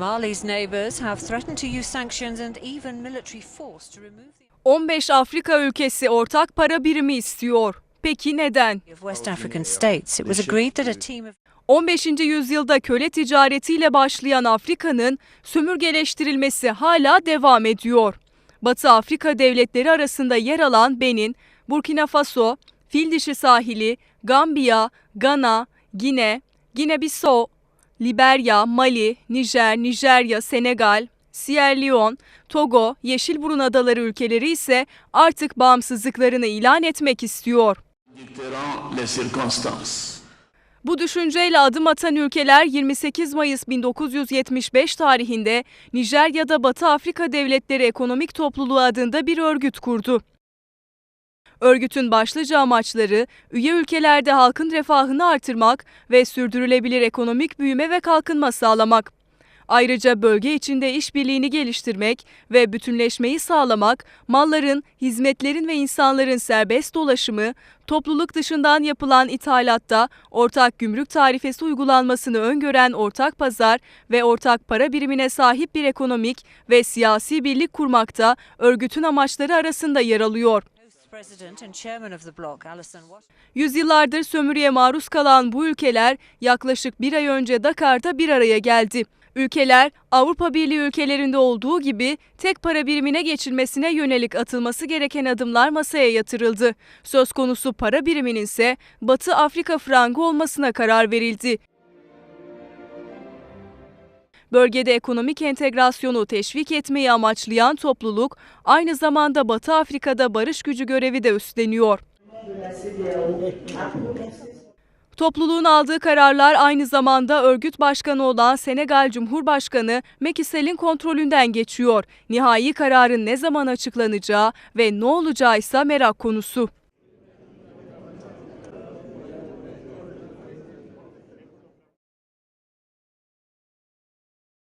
Mali's neighbours have threatened to use sanctions and even military force to remove the 15 Afrika ülkesi ortak para birimi istiyor. Peki neden? of West African states. It was agreed that a team of 15. yüzyılda köle ticaretiyle başlayan Afrika'nın sömürgeleştirilmesi hala devam ediyor. Batı Afrika devletleri arasında yer alan Benin, Burkina Faso, Fil Dişi Sahili, Gambiya, Gana, Gine, Gine-Bissau, Liberya, Mali, Nijer, Nijerya, Senegal, Sierra Leone, Togo, Yeşilburun Adaları ülkeleri ise artık bağımsızlıklarını ilan etmek istiyor. Bu düşünceyle adım atan ülkeler 28 Mayıs 1975 tarihinde Nijerya'da Batı Afrika Devletleri Ekonomik Topluluğu adında bir örgüt kurdu. Örgütün başlıca amaçları üye ülkelerde halkın refahını artırmak ve sürdürülebilir ekonomik büyüme ve kalkınma sağlamak. Ayrıca bölge içinde işbirliğini geliştirmek ve bütünleşmeyi sağlamak, malların, hizmetlerin ve insanların serbest dolaşımı, topluluk dışından yapılan ithalatta ortak gümrük tarifesi uygulanmasını öngören ortak pazar ve ortak para birimine sahip bir ekonomik ve siyasi birlik kurmakta örgütün amaçları arasında yer alıyor. Yüzyıllardır sömürüye maruz kalan bu ülkeler yaklaşık bir ay önce Dakar'da bir araya geldi. Ülkeler Avrupa Birliği ülkelerinde olduğu gibi tek para birimine geçilmesine yönelik atılması gereken adımlar masaya yatırıldı. Söz konusu para biriminin ise Batı Afrika frangı olmasına karar verildi. Bölgede ekonomik entegrasyonu teşvik etmeyi amaçlayan topluluk aynı zamanda Batı Afrika'da barış gücü görevi de üstleniyor. Topluluğun aldığı kararlar aynı zamanda örgüt başkanı olan Senegal Cumhurbaşkanı Macky Sall'in kontrolünden geçiyor. Nihai kararın ne zaman açıklanacağı ve ne olacağı ise merak konusu.